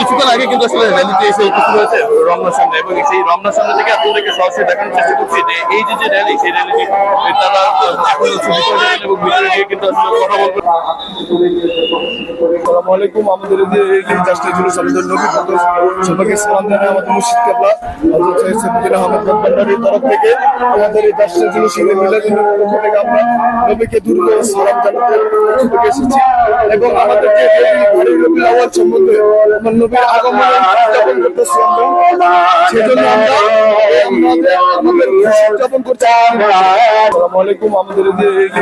কিছুক্ষণ আগে কিন্তু আসলে র্যালিতে এসে উপস্থিত হয়েছে রমনার সামনে এবং সেই রমনার সামনে থেকে আপনাদেরকে সরাসরি দেখানোর চেষ্টা করছি যে এই যে যে র্যালি সেই র্যালিটি তারা এখন ভিতরে এবং ভিতরে গিয়ে কিন্তু কথা আলাইকুম আমাদের আমাদের